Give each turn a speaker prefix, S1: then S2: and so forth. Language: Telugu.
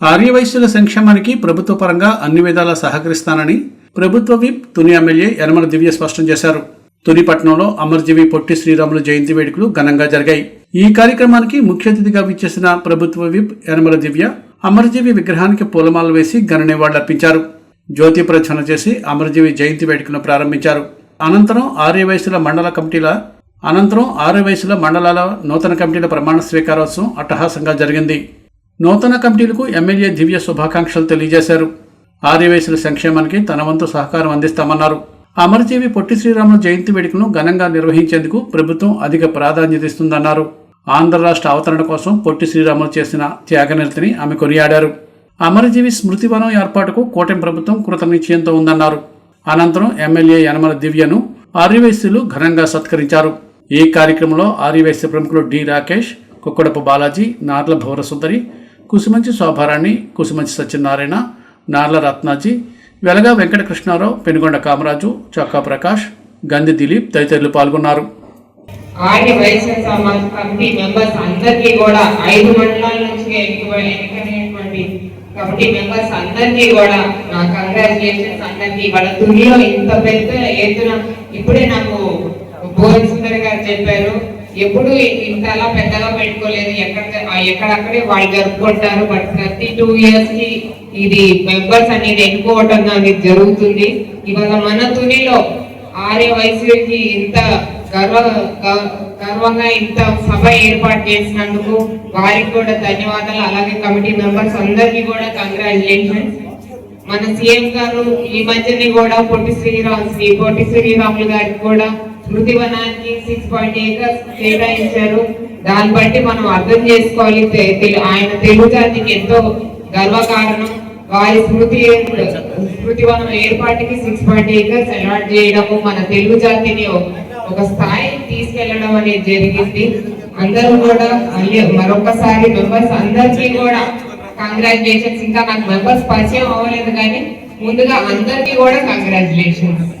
S1: ఆర్యవైశ్యుల సంక్షేమానికి ప్రభుత్వ పరంగా అన్ని విధాలా సహకరిస్తానని ప్రభుత్వ విప్ తుని ఎమ్మెల్యే యనమల దివ్య స్పష్టం చేశారు. తునిపట్నంలో అమర్జీవి పొట్టి శ్రీరాములు జయంతి వేడుకలు ఘనంగా జరిగాయి. ఈ కార్యక్రమానికి ముఖ్య అతిథిగా విచ్చేసిన ప్రభుత్వ విప్ యనమల దివ్య అమర్జీవి విగ్రహానికి పూలమాలలు వేసి ఘన నివాళులర్పించారు జ్యోతి ప్రచురణ చేసి అమర్జీవి జయంతి వేడుకను ప్రారంభించారు. అనంతరం ఆర్యవైశ్యుల మండల కమిటీల అనంతరం ఆర్యవైశ్యుల మండలాల నూతన కమిటీల ప్రమాణ స్వీకారోత్సవం అట్టహాసంగా జరిగింది. నూతన కమిటీలకు ఎమ్మెల్యే దివ్య శుభాకాంక్షలు తెలియజేశారు. ఆర్యవైశ్యుల సంక్షేమానికి తన వంతు సహకారం అందిస్తామన్నారు. అమరజీవి పొట్టి శ్రీరాములు జయంతి వేడుకను ఘనంగా నిర్వహించేందుకు ప్రభుత్వం అధిక ప్రాధాన్యత ఇస్తుందన్నారు. ఆంధ్ర రాష్ట్ర అవతరణ కోసం పొట్టి శ్రీరాములు చేసిన త్యాగనిరతిని ఆమె కొనియాడారు. అమరజీవి స్మృతివనం ఏర్పాటుకు కూటమి ప్రభుత్వం కృతనిశ్చయంతో ఉందన్నారు. అనంతరం ఎమ్మెల్యే యనమల దివ్యను ఆర్యవైశ్యులు ఘనంగా సత్కరించారు. ఈ కార్యక్రమంలో ఆర్యవైశ్య ప్రముఖులు డి రాకేష్ కుక్కడపు బాలాజీ నార్ల భవరసుందరి కుసుమంచి శోభారాణి కుసుమంచి సత్యనారాయణ నార్ల రత్నాజీ వెలగా వెంకటకృష్ణారావు పెనుగొండ కామరాజు చొక్కా ప్రకాష్ గంది దిలీప్ తదితరులు పాల్గొన్నారు.
S2: ఆర్య వైశ్య సమాజ్ కమిటీ మెంబర్స్ అందరికీ కూడా ఐదు మండలాల నుంచి ఎన్నికబడి ఎన్నికైనటువంటి కమిటీ మెంబర్స్ అందరికీ కూడా నా కంగ్రాచులేషన్స్ అందరికీ ఇవాళ తునిలో ఇంత పెద్ద ఎత్తున ఇప్పుడే నాకు భువన్ సుందర్ గారు చెప్పారు. ఎప్పుడు ఇంతలా పెద్దగా పెట్టుకోలేదు. ఎక్కడ ఎక్కడక్కడే వాళ్ళు జరుపుకుంటారు. బట్ ప్రతి టూ ఇయర్స్కి ఇది మెంబర్స్ అనేది ఎన్నుకోవటం అనేది జరుగుతుంది. ఇవాళ మన తునిలో ఆర్య వయసుకి ఇంత గర్వ గ- గర్వంగా ఇంత సభ ఏర్పాటు చేసినందుకు వారికి కూడా ధన్యవాదాలు. అలాగే కమిటీ మెంబర్స్ అందరికీ కూడా కంగ్రాచులేషన్స్. మన సీఎం గారు ఈ మధ్యనే కూడా పొట్టి శ్రీరామ్ శ్రీ పొట్టి శ్రీరాములు గారికి కూడా స్మృతి వనానికి సిక్స్ పాయింట్ ఏకర్స్ కేటాయించారు. దాన్ని బట్టి మనం అర్థం చేసుకోవాలి. ఆయన తెలుగు జాతికి ఎంతో గర్వకారణం. వారి స్మృతి స్మృతి వనం ఏర్పాటుకి సిక్స్ పాయింట్ ఏకర్స్ అలాట్ చేయడము మన తెలుగు జాతిని ఒక- స్థాయి స్థాయికి తీసుకెళ్ళడం అనేది జరిగింది. అందరూ కూడా మళ్ళీ మరొకసారి మెంబర్స్ అందరికీ కూడా కంగ్రాచులేషన్స్ ఇంకా నాకు మెంబర్స్ పరిచయం అవ్వలేదు కానీ ముందుగా అందరికీ కూడా కంగ్రాచులేషన్స్